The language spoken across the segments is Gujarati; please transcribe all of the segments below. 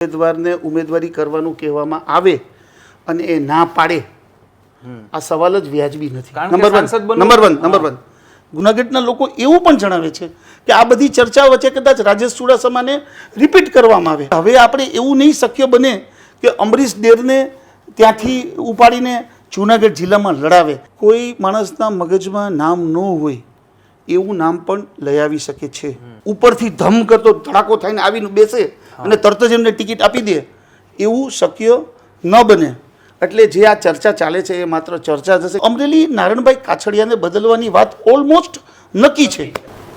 ઉમેદવારને ઉમેદવારી કરવાનું કહેવામાં આવે અને એ ના પાડે આ સવાલ જ વ્યાજબી નથી. Number one number one number one ગુનાગઢના લોકો એવું પણ જણાવે છે કે આ બધી ચર્ચા વચ્ચે કદાચ રાજેશ ચુડાસમાને રિપીટ કરવામાં આવે. હવે આપણે એવું નહીં શક્ય બને કે અમરીશ ડેરને ત્યાંથી ઉપાડીને જુનાગઢ જિલ્લામાં લડાવે. કોઈ માણસના મગજમાં નામ ન હોય એવું નામ પણ લઈ આવી શકે છે. ઉપરથી ધમ કરતો ધડાકો થઈને આવીને બેસે. અને તરત જ એમને ટિકિટ આપી દે. એવું શક્ય ન બને. એટલે જે આ ચર્ચા ચાલે છે એ માત્ર ચર્ચા થશે અમરેલી નારણભાઈ કાછડિયાને બદલવાની વાત ઓલમોસ્ટ નક્કી છે.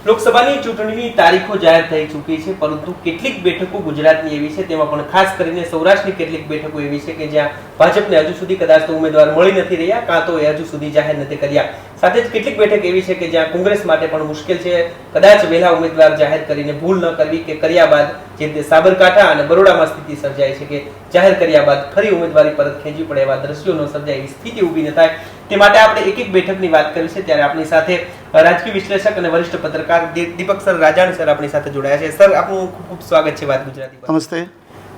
લોકસભાની ચૂંટણીની તારીખો જાહેર થઈ ચૂકી છે, પરંતુ કેટલીક બેઠકો ગુજરાતની એવી છે, તેમાં પણ ખાસ કરીને સૌરાષ્ટ્રની કેટલીક બેઠકો એવી છે કે જ્યાં ભાજપને હજુ સુધી કદાચ તો ઉમેદવાર મળી નથી રહ્યા, કાં તો એ હજુ સુધી જાહેર નથી કર્યા. સાથે જ કેટલીક બેઠક એવી છે કે જ્યાં કોંગ્રેસ માટે પણ મુશ્કેલ છે, કદાચ વહેલા ઉમેદવાર જાહેર કરીને ભૂલ ન કરવી કે કર્યા બાદ જે રીતે સાબરકાંઠા અને બરોડામાં સ્થિતિ સર્જાય છે કે જાહેર કર્યા બાદ ફરી ઉમેદવારી પરત ખેંચવી પડે એવા દ્રશ્યો ન સર્જાય એવી સ્થિતિ ઊભી ન થાય. તે માટે આપણે એક એક બેઠકની વાત કરી છે, ત્યારે આપણી સાથે રાજકીય વિશ્લેષક અને વરિષ્ઠ પત્રકાર દીપક સર રાજાણી સર આપણી સાથે જોડાયા છે. સર આપનું ખૂબ ખૂબ સ્વાગત છે વાત ગુજરાતી નમસ્તે.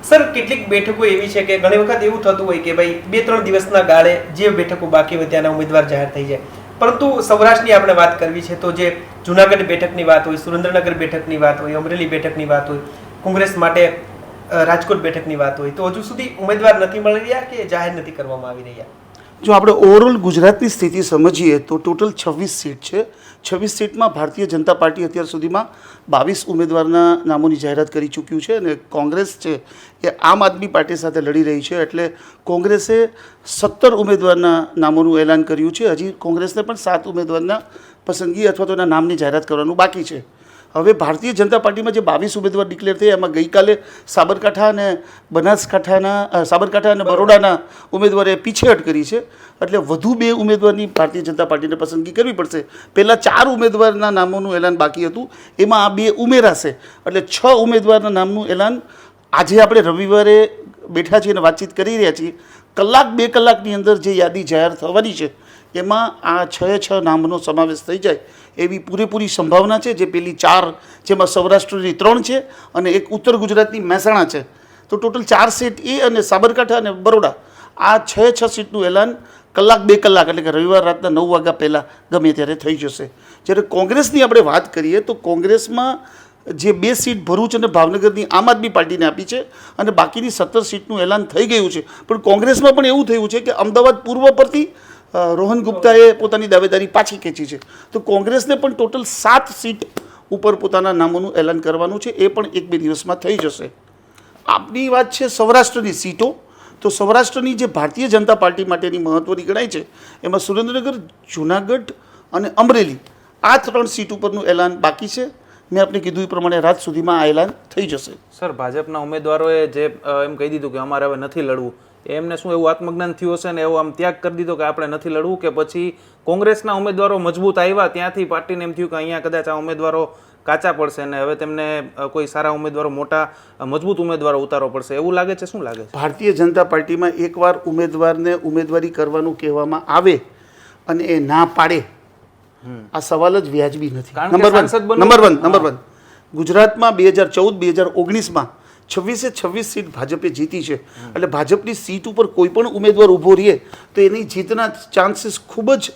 સર કેટલીક બેઠકો એવી છે કે ઘણી વખત એવું થતું હોય કે ભાઈ બે ત્રણ દિવસના ગાળે જે બેઠકો બાકી હોય ત્યાંના ઉમેદવાર જાહેર થઈ જાય. પરંતુ સૌરાષ્ટ્રની આપણે વાત કરવી છે તો જે જુનાગઢ બેઠકની વાત હોય સુરેન્દ્રનગર બેઠકની વાત હોય અમરેલી બેઠકની વાત હોય કોંગ્રેસ માટે રાજકોટ બેઠકની વાત હોય તો હજુ સુધી ઉમેદવાર નથી મળી રહ્યા કે જાહેર નથી કરવામાં આવી રહ્યા? જો આપણે ઓવરઓલ ગુજરાતની સ્થિતિ સમજીએ તો ટોટલ છવ્વીસ સીટ છે. છવ્વીસ સીટમાં ભારતીય જનતા પાર્ટી અત્યાર સુધીમાં બાવીસ ઉમેદવારના નામોની જાહેરાત કરી ચૂક્યું છે અને કોંગ્રેસ છે એ આમ આદમી પાર્ટી સાથે લડી રહી છે એટલે કોંગ્રેસે સત્તર ઉમેદવારના નામોનું એલાન કર્યું છે. હજી કોંગ્રેસને પણ સાત ઉમેદવારના પસંદગી અથવા તો એના નામની જાહેરાત કરવાનું બાકી છે. હવે ભારતીય જનતા પાર્ટીમાં જે બાવીસ ઉમેદવાર ડિક્લેર થયા, એમાં ગઈકાલે સાબરકાંઠા અને બનાસકાંઠાના સાબરકાંઠા અને બરોડાના ઉમેદવારે પીછેહટ કરી છે. એટલે વધુ બે ઉમેદવારની ભારતીય જનતા પાર્ટીને પસંદગી કરવી પડશે. પહેલાં ચાર ઉમેદવારના નામોનું એલાન બાકી હતું. એમાં આ બે ઉમેરાશે. એટલે છ ઉમેદવારના નામનું એલાન આજે આપણે રવિવારે બેઠા છીએ અને વાતચીત કરી રહ્યા છીએ. કલાક બે કલાકની અંદર જે યાદી જાહેર થવાની છે, એમાં આ છ છ નામનો સમાવેશ થઈ જાય એવી પૂરેપૂરી સંભાવના છે. જે પેલી ચાર, જેમાં સૌરાષ્ટ્રની ત્રણ છે અને એક ઉત્તર ગુજરાતની મહેસાણા છે. તો ટોટલ ચાર સીટ એ અને સાબરકાંઠા અને બરોડા આ છ છ સીટનું એલાન કલાક, બે કલાક, એટલે કે રવિવાર રાતના નવ વાગ્યા પહેલાં ગમે ત્યારે થઈ જશે. જ્યારે કોંગ્રેસની આપણે વાત કરીએ તો કોંગ્રેસમાં જે બે સીટ ભરૂચ અને ભાવનગરની આમ આદમી પાર્ટીને આપી છે અને બાકીની સત્તર સીટનું એલાન થઈ ગયું છે. પણ કોંગ્રેસમાં પણ એવું થયું છે કે અમદાવાદ પૂર્વ પરથી રોહન ગુપ્તાએ પોતાની દાવેદારી પાછી ખેંચી છે. તો કોંગ્રેસને પણ ટોટલ સાત સીટ ઉપર પોતાના નામોનું એલાન કરવાનું છે. એ પણ એક બે દિવસમાં થઈ જશે. આપની વાત છે સૌરાષ્ટ્રની સીટો. તો સૌરાષ્ટ્રની જે ભારતીય જનતા પાર્ટી માટેની મહત્ત્વની ગણાય છે, એમાં સુરેન્દ્રનગર, જુનાગઢ અને અમરેલી આ ત્રણ સીટ ઉપરનું એલાન બાકી છે. મેં આપને કીધું એ પ્રમાણે રાત સુધીમાં આ એલાન થઈ જશે. સર, ભાજપના ઉમેદવારોએ જે એમ કહી દીધું કે અમારે હવે નથી લડવું. એમને શું એવું આત્મજ્ઞાન થયું હશે ને એવો આમ ત્યાગ કરી દીધો કે આપણે નથી લડવું કે પછી કોંગ્રેસના ઉમેદવારો મજબૂત આવ્યા ત્યાંથી પાર્ટીને એમ થયું કે અહીંયા કદાચ આ ઉમેદવારો કાચા પડશે ને હવે તેમને કોઈ સારા ઉમેદવારો મોટા મજબૂત ઉમેદવારો ઉતારવો પડશે. એવું લાગે છે? શું લાગે છે? ભારતીય જનતા પાર્ટીમાં એકવાર ઉમેદવારને ઉમેદવારી કરવાનું કહેવામાં આવે અને એ ના પાડે આ સવાલ જ વ્યાજબી નથી. Number one number one number one ગુજરાતમાં બે હજાર ચૌદ બે હજાર ઓગણીસમાં છવ્વીસે છવ્વીસ સીટ ભાજપે જીતી છે. એટલે ભાજપની સીટ ઉપર કોઈ પણ ઉમેદવાર ઊભો રહે તો એની જીતના ચાન્સીસ ખૂબ જ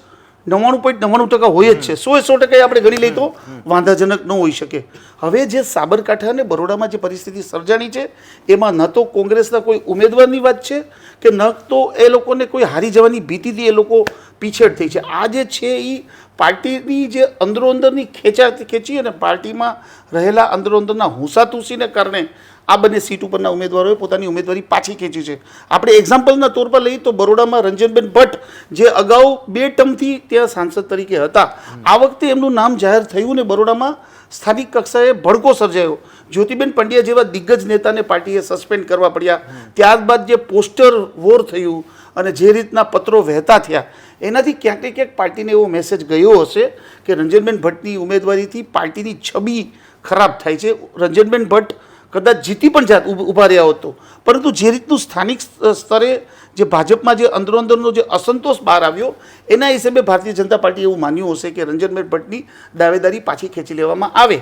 નવ્વાણું પોઈન્ટ નવ્વાણું ટકા હોય જ છે. સો સો ટકા આપણે ગણી લઈએ તો વાંધાજનક ન હોઈ શકે. હવે જે સાબરકાંઠા અને બરોડામાં જે પરિસ્થિતિ સર્જાણી છે, એમાં ન તો કોંગ્રેસના કોઈ ઉમેદવારની વાત છે કે ન તો એ લોકોને કોઈ હારી જવાની ભીતિથી એ લોકો પીછેડ થઈ છે. આ જે છે એ પાર્ટીની જે અંદરો અંદરની ખેંચા ખેંચી અને પાર્ટીમાં રહેલા અંદરો અંદરના હુંસાતુસીને કારણે આ બંને સીટ ઉપરના ઉમેદવારોએ પોતાની ઉમેદવારી પાછી ખેંચી છે. આપણે એક્ઝામ્પલના તौर પર લઈએ તો બરોડામાં રંજનબેન ભટ્ટ, જે અગાઉ બે ટર્મથી ત્યાં સાંસદ તરીકે હતા. આ વખતે એમનું નામ જાહેર થયું ને બરોડામાં સ્થાનિક કક્ષાએ ભડકો સર્જાયો. જ્યોતિબેન પંડ્યા જેવા દિગ્ગજ નેતાને પાર્ટીએ સસ્પેન્ડ કરવા પડ્યા. ત્યારબાદ જે પોસ્ટર વોર થયું અને જે રીતના પત્રો વહેતા થયા એનાથી ક્યાંક ક્યાંક પાર્ટીને એવો મેસેજ ગયો હશે કે રંજનબેન ભટ્ટની ઉમેદવારીથી પાર્ટીની છબી ખરાબ થાય છે. રંજનબેન ભટ્ટ કદાચ જીતી પણ જાત ઊભ- રહ્યા હોત પરંતુ જે રીતનું સ્થાનિક સ્તરે જે ભાજપમાં જે અંદરો અંદરનો જે અસંતોષ બહાર આવ્યો, એના હિસાબે ભારતીય જનતા પાર્ટીએ એવું માન્યું હશે કે રંજનબેન ભટ્ટની દાવેદારી પાછી ખેંચી લેવામાં આવે.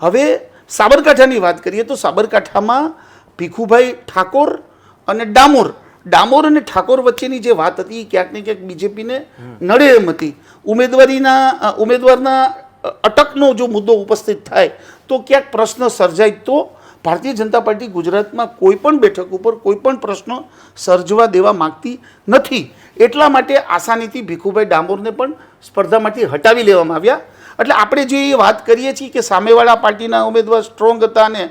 હવે સાબરકાંઠાની વાત કરીએ તો સાબરકાંઠામાં ભીખુભાઈ ઠાકોર અને ડામોર ડામોર અને ઠાકોર વચ્ચેની જે વાત હતી, ક્યાંક ને ક્યાંક બીજેપીને નડે એમ હતી. ઉમેદવારીના ઉમેદવારના અટકનો જો મુદ્દો ઉપસ્થિત થાય, તો ક્યાંક પ્રશ્ન સર્જાય તો ભારતીય જનતા પાર્ટી ગુજરાતમાં કોઈ પણ બેઠક ઉપર કોઈ પણ પ્રશ્ન સર્જવા દેવા માગતી નથી. એટલા માટે આસાનીથી ભીખુભાઈ ડામોરને પણ સ્પર્ધામાંથી હટાવી લેવામાં આવ્યા. એટલે આપણે જે વાત કરીએ છીએ કે સામેવાળા પાર્ટીના ઉમેદવાર સ્ટ્રોંગ હતા અને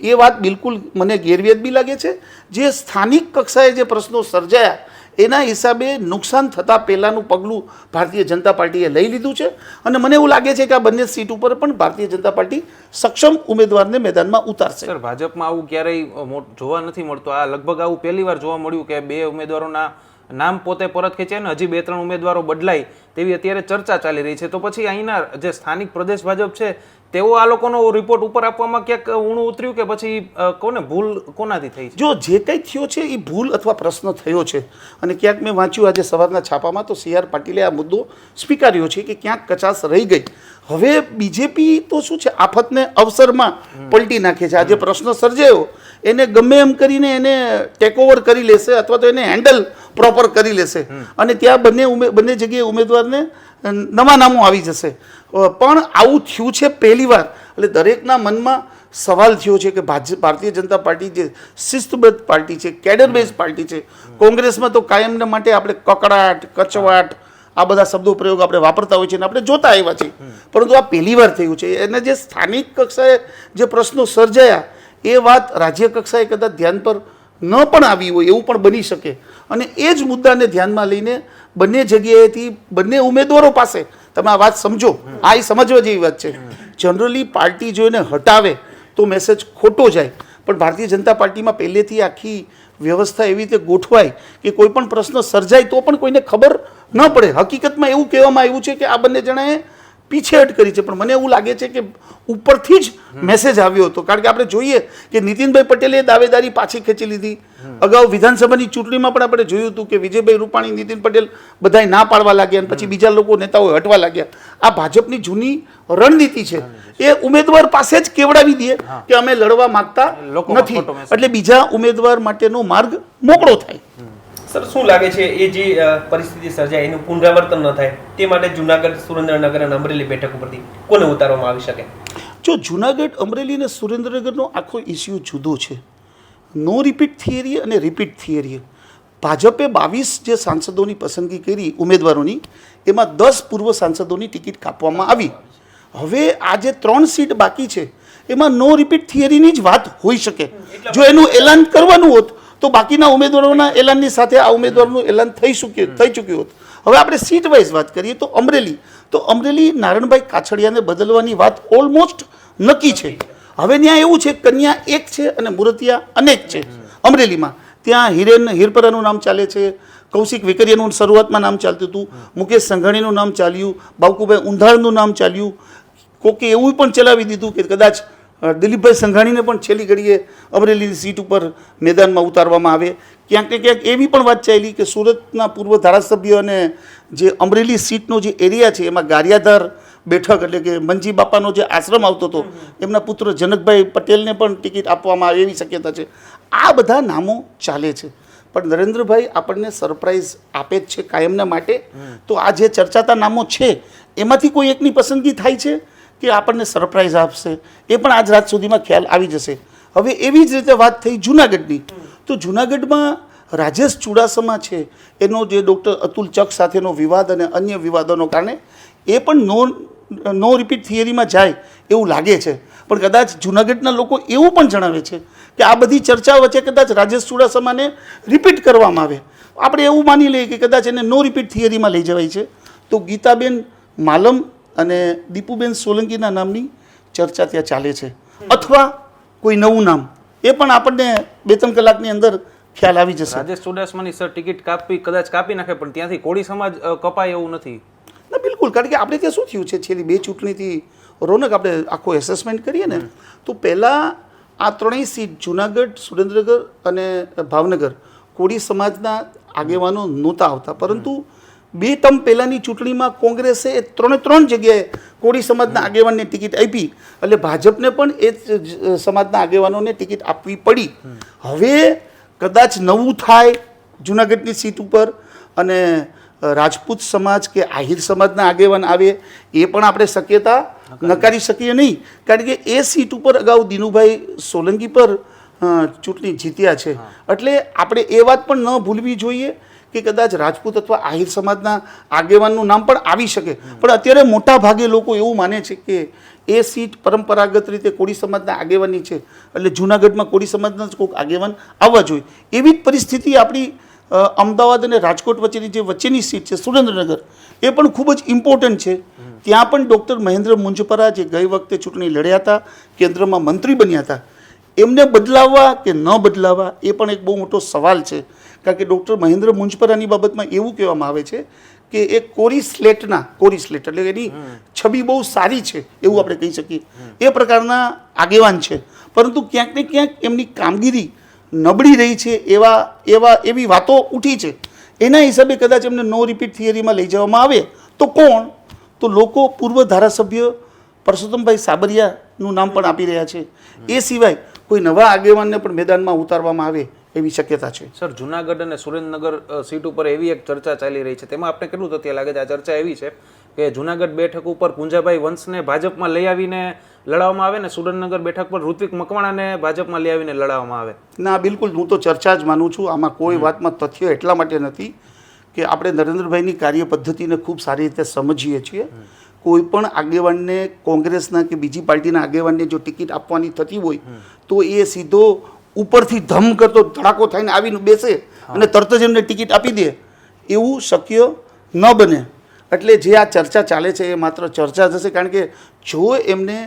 એ વાત બિલકુલ મને ગેરવ્યાજબી લાગે છે. જે સ્થાનિક કક્ષાએ જે પ્રશ્નો સર્જાયા, એના હિસાબે નુકસાન થતાં પહેલાંનું પગલું ભારતીય જનતા પાર્ટીએ લઈ લીધું છે. અને મને એવું લાગે છે કે આ બંને સીટ ઉપર પણ ભારતીય જનતા પાર્ટી સક્ષમ ઉમેદવારને મેદાનમાં ઉતારશે. સર, ભાજપમાં આવું ક્યારેય જોવા નથી મળતું. આ લગભગ આવું પહેલી વાર જોવા મળ્યું કે બે ઉમેદવારોના નામ પોતે પરત ખેંચ્યા ને હજી બે ત્રણ ઉમેદવારો બદલાય તેવી અત્યારે ચર્ચા ચાલી રહી છે. તો પછી અહીંના જે સ્થાનિક પ્રદેશ ભાજપ છે તેઓ આ લોકોનો રિપોર્ટ ઉપર આપવામાં ક્યાંક ઊણું ઉતર્યું કે પછી કોને ભૂલ કોનાથી થઈ જો જે કંઈ થયો છે એ ભૂલ અથવા પ્રશ્ન થયો છે. અને ક્યાંક મેં વાંચ્યું આજે સવારના છાપામાં તો સી આર પાટીલે આ મુદ્દો સ્વીકાર્યો છે કે ક્યાંક કચાસ રહી ગઈ. હવે બીજેપી તો શું છે? આફતને અવસરમાં પલટી નાખે છે. આજે પ્રશ્ન સર્જાયો. એને ગમે એમ કરીને એને ટેકઓવર કરી લેશે અથવા તો એને હેન્ડલ પ્રોપર કરી લેશે. અને ત્યાં બંને બંને જગ્યાએ ઉમેદવારને નવા નામો આવી જશે. પણ આવું થયું છે પહેલીવાર એટલે દરેકના મનમાં સવાલ થયો છે કે ભારતીય જનતા પાર્ટી જે શિસ્તબદ્ધ પાર્ટી છે કેડર બેઝ પાર્ટી છે, કોંગ્રેસમાં તો કાયમને માટે આપણે કકડાટ, કચવાટ, આ બધા શબ્દો પ્રયોગ આપણે વાપરતા હોય છે અને આપણે જોતા આવ્યા છીએ. પરંતુ આ પહેલી વાર થયું છે. એને જે સ્થાનિક કક્ષાએ જે પ્રશ્નો સર્જાયા, એ વાત રાજ્ય કક્ષાએ કદાચ ધ્યાન પર ન પણ આવી હોય એવું પણ બની શકે. અને એ જ મુદ્દાને ધ્યાનમાં લઈને બંને જગ્યાએથી બંને ઉમેદવારો પાસે તમે આ વાત સમજો. આ એ સમજવા જેવી વાત છે. જનરલી પાર્ટી જો એને હટાવે, તો મેસેજ ખોટો જાય. પણ ભારતીય જનતા પાર્ટીમાં પહેલેથી આખી વ્યવસ્થા એવી રીતે ગોઠવાય કે કોઈ પણ પ્રશ્ન સર્જાય તો પણ કોઈને ખબર ન પડે. હકીકતમાં એવું કહેવામાં આવ્યું છે કે આ બંને જણાએ પીછેહટ કરી છે. પણ મને એવું લાગે છે કે ઉપરથી જ મેસેજ આવ્યો હતો. કારણ કે આપણે જોઈએ કે નીતિનભાઈ પટેલે દાવેદારી પાછી ખેંચી લીધી. અગાઉ વિધાનસભાની ચૂંટણીમાં પણ આપણે જોયું હતું કે વિજયભાઈ રૂપાણી નીતિન પટેલ બધાએ ના પાડવા લાગ્યા અને પછી બીજા લોકો નેતાઓ હટવા લાગ્યા. આ ભાજપની જૂની રણનીતિ છે. એ ઉમેદવાર પાસે જ કેવડાવી દે કે અમે લડવા માંગતા નથી. એટલે બીજા ઉમેદવાર માટેનો માર્ગ મોકળો થાય. સર શું લાગે છે એ જે પરિસ્થિતિ સર્જાય એનું પુનરાવર્તન ન થાય તે માટે જુનાગઢ સુરેન્દ્રનગર અને અમરેલી બેઠક ઉપરથી કોને ઉતારવામાં આવી શકે? જો જુનાગઢ અમરેલી અને સુરેન્દ્રનગરનો આખો ઇસ્યુ જુદો છે. નો રિપીટ થિયરી અને રિપીટ થિયરી ભાજપે બાવીસ જે સાંસદોની પસંદગી કરી ઉમેદવારોની એમાં દસ પૂર્વ સાંસદોની ટિકિટ કાપવામાં આવી. હવે આ જે ત્રણ સીટ બાકી છે એમાં નો રિપીટ થિયરીની જ વાત હોઈ શકે. જો એનું એલાન કરવાનું હોત તો બાકીના ઉમેદવારોના એલાનની સાથે આ ઉમેદવારનું એલાન થઈ ચૂક્યું થઈ ચૂક્યું હતું. હવે આપણે સીટ વાઇઝ વાત કરીએ તો અમરેલી. તો અમરેલી નારણભાઈ કાછડિયાને બદલવાની વાત ઓલમોસ્ટ નક્કી છે. હવે ત્યાં એવું છે કન્યા એક છે અને મૂર્તિયા અનેક છે અમરેલીમાં. ત્યાં હિરેન હિરપરાનું નામ ચાલે છે કૌશિક વિકરિયાનું શરૂઆતમાં નામ ચાલતું હતું મુકેશ સંઘાણીનું નામ ચાલ્યું બાવકુભાઈ ઊંધાળનું નામ ચાલ્યું. કોકે એવું પણ ચલાવી દીધું કે કદાચ દિલીપભાઈ સંઘાણીને પણ છેલ્લી ઘડીએ અમરેલીની સીટ ઉપર મેદાનમાં ઉતારવામાં આવે. ક્યાંક ને ક્યાંક એવી પણ વાત ચાલી કે સુરતના પૂર્વ ધારાસભ્ય અને જે અમરેલી સીટનો જે એરિયા છે, એમાં ગારિયાધાર બેઠક એટલે કે મંજી બાપાનો જે આશ્રમ આવતો હતો, એમના પુત્ર જનકભાઈ પટેલને પણ ટિકિટ આપવામાં આવે એવી શક્યતા છે. આ બધા નામો ચાલે છે. પણ નરેન્દ્રભાઈ આપણને સરપ્રાઈઝ આપે જ છે કાયમના માટે. તો આ જે ચર્ચાતા નામો છે, એમાંથી કોઈ એકની પસંદગી થાય છે? કે આપણને સરપ્રાઈઝ આપશે. એ પણ આજ રાત સુધીમાં ખ્યાલ આવી જશે. હવે એવી જ રીતે વાત થઈ જુનાગઢની. તો જુનાગઢમાં રાજેશ ચુડાસમા છે. એનો જે ડૉક્ટર અતુલ ચક સાથેનો વિવાદ અને અન્ય વિવાદોનો કારણે એ પણ નો નો રિપીટ થિયરીમાં જાય એવું લાગે છે. પણ કદાચ જુનાગઢના લોકો એવું પણ જણાવે છે કે આ બધી ચર્ચા વચ્ચે કદાચ રાજેશ ચુડાસમાને રિપીટ કરવામાં આવે. આપણે એવું માની લઈએ કે કદાચ એને નો રિપીટ થિયરીમાં લઈ જવાય છે. તો ગીતાબેન માલમ અને દીપુબેન સોલંકીના નામની ચર્ચા ત્યાં ચાલે છે. અથવા કોઈ નવું નામ. એ પણ આપણને બે ત્રણ કલાકની અંદર ખ્યાલ આવી જશે. રાજેશ ચુડાસમાની સર ટિકિટ કાપી કદાચ કાપી નાખે પણ ત્યાંથી કોળી સમાજ કપાય એવું નથી. ના બિલકુલ. કારણ કે આપણે ત્યાં શું થયું છે? છેલ્લી બે ચૂંટણીથી રોનક આપણે આખો એસેસમેન્ટ કરીએ ને તો પહેલાં આ ત્રણેય સીટ જુનાગઢ સુરેન્દ્રનગર અને ભાવનગર કોળી સમાજના આગેવાનો નહોતા આવતા. પરંતુ બે ટર્મ પહેલાંની ચૂંટણીમાં કોંગ્રેસે ત્રણે ત્રણ જગ્યાએ કોળી સમાજના આગેવાનને ટિકિટ આપી. એટલે ભાજપને પણ એ સમાજના આગેવાનોને ટિકિટ આપવી પડી. હવે કદાચ નવું થાય જુનાગઢની સીટ ઉપર અને રાજપૂત સમાજ કે આહિર સમાજના આગેવાન આવે એ પણ આપણે શક્યતા નકારી શકીએ નહીં. કારણ કે એ સીટ ઉપર અગાઉ દિનુભાઈ સોલંકી પર ચૂંટણી જીત્યા છે. એટલે આપણે એ વાત પણ ન ભૂલવી જોઈએ. કે કદાચ રાજપૂત અથવા આહિર સમાજના આગેવાનનું નામ પણ આવી શકે. પણ અત્યારે મોટા ભાગે લોકો એવું માને છે કે એ સીટ પરંપરાગત રીતે કોળી સમાજના આગેવાની છે. એટલે જૂનાગઢમાં કોળી સમાજના જ કોઈક આગેવાન આવવા જોઈએ. એવી જ પરિસ્થિતિ આપણી અમદાવાદ અને રાજકોટ વચ્ચેની જે વચ્ચેની સીટ છે, સુરેન્દ્રનગર, એ પણ ખૂબ જ ઇમ્પોર્ટન્ટ છે. ત્યાં પણ ડૉક્ટર મહેન્દ્ર મુંજપરા જે ગઈ વખતે ચૂંટણી લડ્યા હતા, કેન્દ્રમાં મંત્રી બન્યા હતા. એમને બદલાવવા કે ન બદલાવવા એ પણ એક બહુ મોટો સવાલ છે. કારણ કે ડૉક્ટર મહેન્દ્ર મુંજપરાની બાબતમાં એવું કહેવામાં આવે છે કે એ કોરી સ્લેટના કોરી સ્લેટ એટલે એની છબી બહુ સારી છે એવું આપણે કહી શકીએ. એ પ્રકારના આગેવાન છે. પરંતુ ક્યાંક ને ક્યાંક એમની કામગીરી નબળી રહી છે એવા એવા, એવી વાતો ઉઠી છે. એના હિસાબે કદાચ એમને નો રિપીટ થિયરીમાં લઈ જવામાં આવે તો કોણ? તો લોકો પૂર્વ ધારાસભ્ય પરસોત્તમભાઈ સાબરિયાનું નામ પણ આપી રહ્યા છે. એ સિવાય કોઈ નવા આગેવાનને પણ મેદાનમાં ઉતારવામાં આવે એવી શક્યતા છે. સર જુનાગઢ અને સુરેન્દ્રનગર સીટ ઉપર એવી એક ચર્ચા ચાલી રહી છે. તેમાં આપણે કેટલું તથ્ય લાગે છે? આ ચર્ચા એવી છે કે જુનાગઢ બેઠક ઉપર પૂંજાભાઈ વંશને ભાજપમાં લઈ આવીને લડાવવામાં આવે ને સુરેન્દ્રનગર બેઠક પર ઋત્વિક મકવાણાને ભાજપમાં લઈ આવીને લડાવવામાં આવે? ના બિલકુલ હું તો ચર્ચા જ માનું છું. આમાં કોઈ વાતમાં તથ્ય એટલા માટે નથી કે આપણે નરેન્દ્રભાઈની કાર્ય પદ્ધતિને ખૂબ સારી રીતે સમજીએ છીએ. કોઈ પણ આગેવાનને કોંગ્રેસના કે બીજી પાર્ટીના આગેવાનને જો ટિકિટ આપવાની થતી હોય તો એ સીધો ઉપરથી ધમ કરતો ધડાકો થઈને આવીને બેસે અને તરત જ એમને ટિકિટ આપી દે. એવું શક્ય ન બને. એટલે જે આ ચર્ચા ચાલે છે એ માત્ર ચર્ચા જ હશે. કારણ કે જો એમને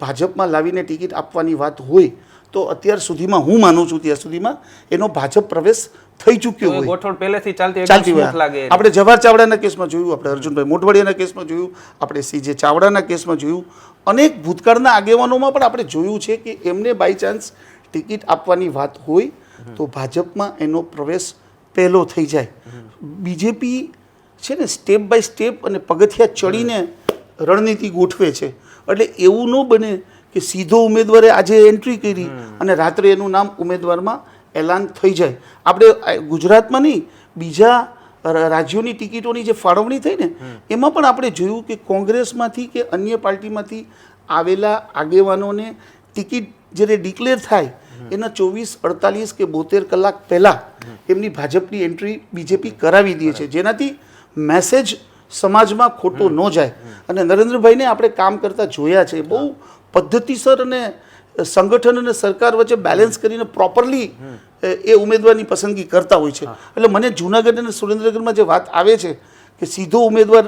ભાજપમાં લાવીને ટિકિટ આપવાની વાત હોય તો અત્યાર સુધીમાં હું માનું છું ત્યાં સુધીમાં એનો ભાજપ પ્રવેશ થઈ ચૂક્યો હોય. ગોઠવણ પહેલેથી ચાલતી ચાલતી લાગે આપણે જવાહર ચાવડાના કેસમાં જોયું આપણે અર્જુનભાઈ મોટવાડિયાના કેસમાં જોયું આપણે સીજે ચાવડાના કેસમાં જોયું. અનેક ભૂતકાળના આગેવાનોમાં પણ આપણે જોયું છે કે એમને બાય ચાન્સ ટિકિટ આપવાની વાત હોય તો ભાજપમાં એનો પ્રવેશ પહેલો થઈ જાય. બીજેપી છે ને સ્ટેપ બાય સ્ટેપ અને પગથિયા ચડીને રણનીતિ ગોઠવે છે. એટલે એવું ન બને કે સીધો ઉમેદવારે આજે એન્ટ્રી કરી અને રાત્રે એનું નામ ઉમેદવારમાં એલાન થઈ જાય. આપણે ગુજરાતમાં નહીં, બીજા રાજ્યોની ટિકિટોની જે ફાળવણી થઈ ને, એમાં પણ આપણે જોયું કે કોંગ્રેસમાંથી કે અન્ય પાર્ટીમાંથી આવેલા આગેવાનોને ટિકિટ જ્યારે ડિક્લેર થાય એના ચોવીસ, અડતાલીસ કે બોતેર કલાક પહેલાં એમની ભાજપની એન્ટ્રી બીજેપી કરાવી દે છે. જેનાથી મેસેજ સમાજમાં ખોટો ન જાય. અને નરેન્દ્રભાઈને આપણે કામ કરતા જોયા છે. બહુ પદ્ધતિસર અને સંગઠન અને સરકાર વચ્ચે બેલેન્સ કરીને પ્રોપરલી એ ઉમેદવારની પસંદગી કરતા હોય છે. એટલે મને જુનાગઢ અને સુરેન્દ્રનગરમાં જે વાત આવે છે કે સીધો ઉમેદવાર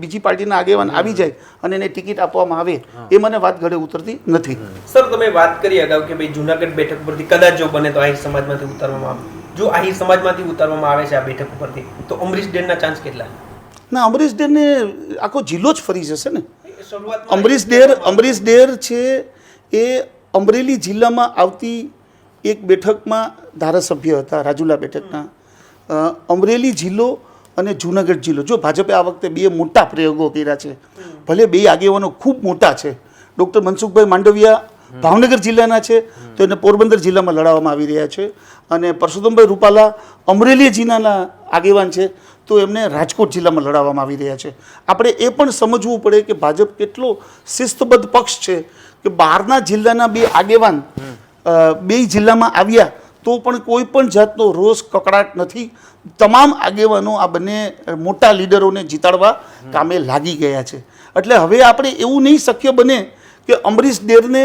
બીજી પાર્ટીના આગેવાન આવી જાય અને એને ટિકિટ આપવામાં આવે એ મને વાત ઘડે ઉતરતી નથી. સર તમે વાત કરી અગાઉ કે ભાઈ જુનાગઢ બેઠક પરથી કદાચ જો બને તો આહિર સમાજમાંથી ઉતારવામાં આવે. જો આહિર સમાજમાંથી ઉતારવામાં આવે છે આ બેઠક ઉપરથી તો અમરીશ ડેરના ચાન્સ કેટલા? ના અમરીશ ડેરને આખો જિલ્લો જ ફરી જશે ને. અમરીશ ડેર અમરીશ ડેર છે એ અમરેલી જિલ્લામાં આવતી એક બેઠકમાં ધારાસભ્ય હતા રાજુલા બેઠકના. અમરેલી જિલ્લો અને જુનાગઢ જિલ્લો. જો ભાજપે આ વખતે બે મોટા પ્રયોગો કર્યા છે. ભલે બે આગેવાનો ખૂબ મોટા છે. ડૉક્ટર મનસુખભાઈ માંડવિયા ભાવનગર જિલ્લાના છે. તો એને પોરબંદર જિલ્લામાં લડાવવામાં આવી રહ્યા છે. અને પરસોત્તમભાઈ રૂપાલા અમરેલી જિલ્લાના આગેવાન છે. તો એમને રાજકોટ જિલ્લામાં લડાવવામાં આવી રહ્યા છે. આપણે એ પણ સમજવું પડે કે ભાજપ કેટલો શિસ્તબદ્ધ પક્ષ છે કે બહારના જિલ્લાના બે આગેવાન બે જિલ્લામાં આવ્યા તો પણ કોઈ પણ જાતનો રોષ, કકડાટ નથી. તમામ આગેવાનો આ બંને મોટા લીડરોને જીતાડવા કામે લાગી ગયા છે. એટલે હવે આપણે એવું નહીં શક્ય બને કે અમરીશ દેરને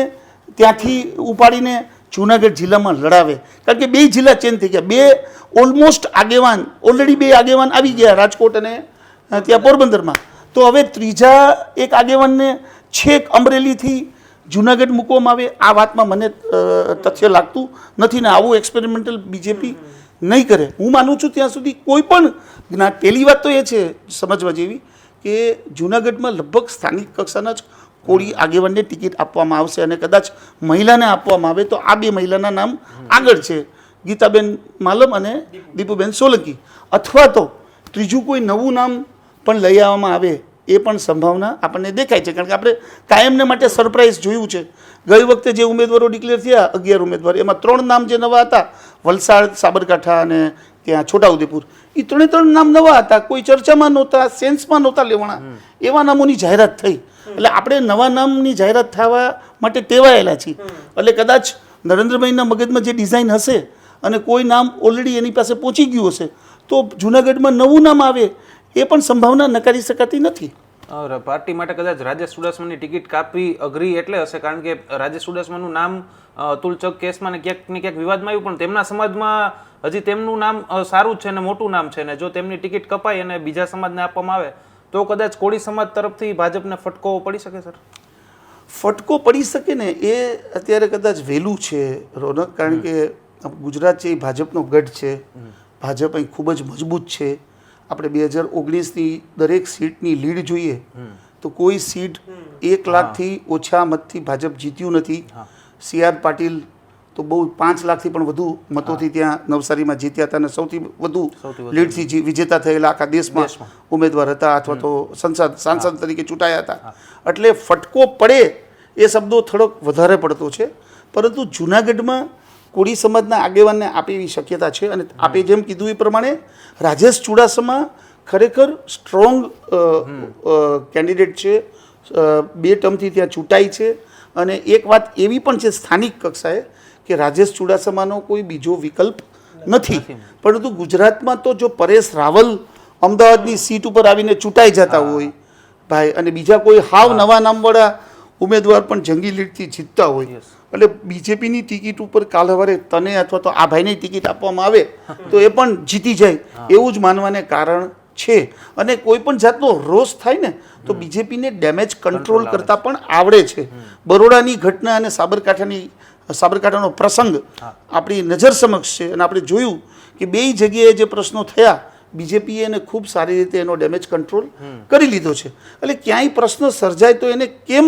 ત્યાંથી ઉપાડીને જુનાગઢ જિલ્લામાં લડાવે. કારણ કે બે જિલ્લા ચેન્જ થઈ ગયા. બે ઓલમોસ્ટ આગેવાન, ઓલરેડી બે આગેવાન આવી ગયા રાજકોટ અને ત્યાં પોરબંદરમાં. તો હવે ત્રીજા એક આગેવાનને છેક અમરેલીથી જુનાગઢ મૂકવામાં આવે, આ વાતમાં મને તથ્ય લાગતું નથી ને આવું એક્સપેરિમેન્ટલ બીજેપી નહીં કરે. હું માનું છું ત્યાં સુધી કોઈ પણ જ્ઞાન પહેલી વાત તો એ છે સમજવા જેવી કે જુનાગઢમાં લગભગ સ્થાનિક કક્ષાના જ કોળી આગેવાનને ટિકિટ આપવામાં આવશે અને કદાચ મહિલાને આપવામાં આવે તો આ બે મહિલાના નામ આગળ છે. ગીતાબેન માલમ અને દીપુબેન સોલંકી. અથવા તો ત્રીજું કોઈ નવું નામ પણ લઈ આવવામાં આવે એ પણ સંભાવના આપણને દેખાય છે. કારણ કે આપણે કાયમને માટે સરપ્રાઇઝ જોયું છે. ગઈ વખતે જે ઉમેદવારો ડિક્લેર થયા અગિયાર ઉમેદવાર એમાં ત્રણ નામ જે નવા હતા વલસાડ સાબરકાંઠા અને ત્યાં છોટાઉદેપુર એ ત્રણે ત્રણ નામ નવા હતા. કોઈ ચર્ચામાં નહોતા સેન્સમાં નહોતા લેવાના. એવા નામોની જાહેરાત થઈ. એટલે આપણે નવા નામની જાહેરાત થવા માટે ટેવાયેલા છીએ. એટલે કદાચ નરેન્દ્રભાઈના મગજમાં જે ડિઝાઇન હશે અને કોઈ નામ ઓલરેડી એની પાસે પહોંચી ગયું હશે તો જુનાગઢમાં નવું નામ આવે એ પણ સંભાવના નકારી શકાતી નથી. પાર્ટી માટે કદાચ રાજેશ ચુડાસમાની ટિકિટ કાપવી અઘરી એટલે હશે કારણ કે રાજેશ ચુડાસમાનું નામ તુલચક કેસમાં ને ક્યાંક ને ક્યાંક વિવાદમાં આવ્યું પણ તેમના સમાજમાં હજી તેમનું નામ સારું છે ને મોટું નામ છે ને જો તેમની ટિકિટ કપાય અને બીજા સમાજને આપવામાં આવે તો કદાચ કોળી સમાજ તરફથી ભાજપને ફટકો પડી શકે સર? ફટકો પડી શકે ને એ અત્યારે કદાચ વહેલું છે રોનક કારણ કે ગુજરાત છે એ ભાજપનો ગઢ છે. ભાજપ અહીં ખૂબ જ મજબૂત છે. આપણે બે હજાર ઓગણીસની દરેક સીટની લીડ જોઈએ તો કોઈ સીટ એક લાખથી ઓછા મતથી ભાજપ જીત્યું નથી. સી આર પાટીલ તો બહુ પાંચ લાખથી પણ વધુ મતોથી ત્યાં નવસારીમાં જીત્યા હતા અને સૌથી વધુ લીડથી વિજેતા થયેલા આખા દેશમાં ઉમેદવાર હતા અથવા તો સંસદ સાંસદ તરીકે ચૂંટાયા હતા. એટલે ફટકો પડે એ શબ્દો થોડોક વધારે પડતો છે. પરંતુ જુનાગઢમાં કોળી સમાજના આગેવાનને આપે એવી શક્યતા છે અને આપે જેમ કીધું એ પ્રમાણે રાજેશ ચુડાસમા ખરેખર સ્ટ્રોંગ કેન્ડિડેટ છે. બે ટર્મથી ત્યાં ચૂંટાઈ છે. અને એક વાત એવી પણ છે સ્થાનિક કક્ષાએ કે રાજેશ ચુડાસમાનો કોઈ બીજો વિકલ્પ નથી. પરંતુ ગુજરાતમાં તો જો પરેશ રાવલ અમદાવાદની સીટ ઉપર આવીને ચૂંટાઈ જતા હોય ભાઈ અને બીજા કોઈ હાવ નવા નામવાળા ઉમેદવાર પણ જંગી લીડથી જીતતા હોય. એટલે બીજેપીની ટિકિટ ઉપર કાલ સવારે તને અથવા તો આ ભાઈને ટિકિટ આપવામાં આવે તો એ પણ જીતી જાય. એવું જ માનવાને કારણ છે. અને કોઈ પણ જાતનો રોષ થાય ને તો બીજેપીને ડેમેજ કંટ્રોલ કરતાં પણ આવડે છે. બરોડાની ઘટના અને સાબરકાંઠાની સાબરકાંઠાનો પ્રસંગ આપણી નજર સમક્ષ છે અને આપણે જોયું કે બેય જગ્યાએ જે પ્રશ્નો થયા બીજેપીએ એને ખૂબ સારી રીતે એનો ડેમેજ કંટ્રોલ કરી લીધો છે. એટલે ક્યાંય પ્રશ્ન સર્જાય તો એને કેમ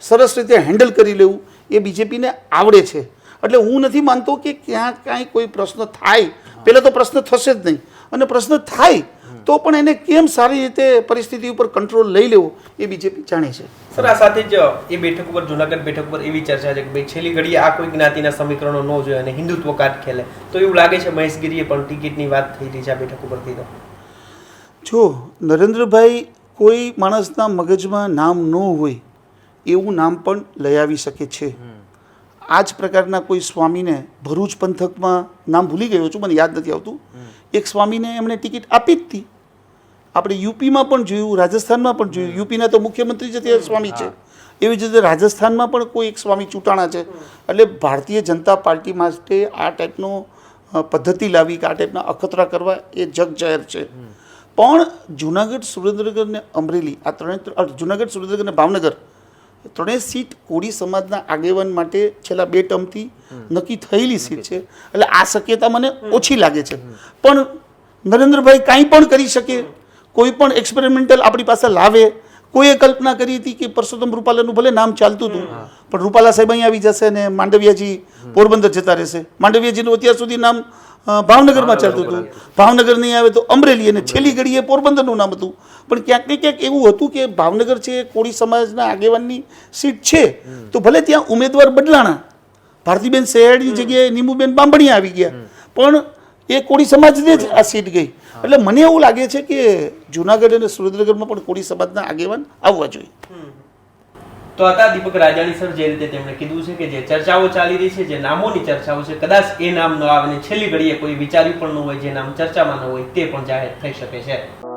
સરસ રીતે હેન્ડલ કરી લેવું એ બીજેપીને આવડે છે. એટલે હું નથી માનતો કે ક્યાં કાંઈ કોઈ પ્રશ્ન થાય. પહેલાં તો પ્રશ્ન થશે જ નહીં. અને પ્રશ્ન થાય તો પણ એને કેમ સારી રીતે પરિસ્થિતિ ઉપર કંટ્રોલ લઈ લેવો એ બીજેપી જાણે છે. સર આ સાથે જ એ બેઠક ઉપર જુનાગઢ બેઠક ઉપર એવી ચર્ચા છે કે ભાઈ છેલ્લી ઘડીએ આ કોઈ જ્ઞાતિના સમીકરણો ન જોઈએ અને હિન્દુત્વ કાર્ડ ખેલે. તો એવું લાગે છે મહેશગીરીએ પણ ટિકિટની વાત થઈ રહી છે આ બેઠક ઉપરથી તો? જો નરેન્દ્રભાઈ કોઈ માણસના મગજમાં નામ ન હોય એવું નામ પણ લઈ આવી શકે છે. આ જ પ્રકારના કોઈ સ્વામીને ભરૂચ પંથકમાં નામ ભૂલી ગયો છું મને યાદ નથી આવતું. એક સ્વામીને એમણે ટિકિટ આપી જ હતી. આપણે યુપીમાં પણ જોયું રાજસ્થાનમાં પણ જોયું. યુપીના તો મુખ્યમંત્રી જ ત્યારે સ્વામી છે. એવી જ રીતે રાજસ્થાનમાં પણ કોઈ એક સ્વામી ચૂંટાણા છે. એટલે ભારતીય જનતા પાર્ટી માટે આ ટાઈપનો પદ્ધતિ લાવી કે આ ટાઈપના અખતરા કરવા એ જગ જાહેર છે. પણ જુનાગઢ સુરેન્દ્રનગર ને અમરેલી આ ત્રણે જુનાગઢ સુરેન્દ્રનગર ને ભાવનગર ત્રણેય સીટ કોળી સમાજના આગેવાન માટે છેલ્લા બે ટર્મથી નક્કી થયેલી સીટ છે. એટલે આ શક્યતા મને ઓછી લાગે છે. પણ નરેન્દ્રભાઈ કાંઈ પણ કરી શકે કોઈ પણ એક્સપેરિમેન્ટલ આપણી પાસે લાવે કોઈએ કલ્પના કરી હતી કે પરસોત્તમ રૂપાલાનું ભલે નામ ચાલતું હતું પણ રૂપાલા સાહેબ અહીં આવી જશે અને માંડવિયાજી પોરબંદર જતા રહેશે. માંડવિયાજીનું અત્યાર સુધી નામ ભાવનગરમાં ચાલતું હતું. ભાવનગર નહીં આવે તો અમરેલી અને છેલ્લી ઘડીએ પોરબંદરનું નામ હતું. પણ ક્યાંક ને ક્યાંક એવું હતું કે ભાવનગર છે કોળી સમાજના આગેવાનની સીટ છે. તો ભલે ત્યાં ઉમેદવાર બદલાણા ભારતીબેન સહેડની જગ્યાએ નીમુબેન બાંભણી આવી ગયા. પણ એ કોળી સમાજને જ આ સીટ ગઈ. એટલે મને એવું લાગે છે કે જુનાગઢ અને સુરેન્દ્રનગરમાં પણ કોળી સમાજના આગેવાન આવવા જોઈએ. તો હતા દીપક રાજાણી સર, જે રીતે તેમણે કીધું છે કે જે ચર્ચાઓ ચાલી રહી છે, જે નામોની ચર્ચાઓ છે, કદાચ એ નામ ન આવે ને છેલ્લી ઘડીએ કોઈ વિચાર્યું પણ ન હોય, જે નામ ચર્ચામાં ન હોય, તે પણ જાહેર થઈ શકે છે.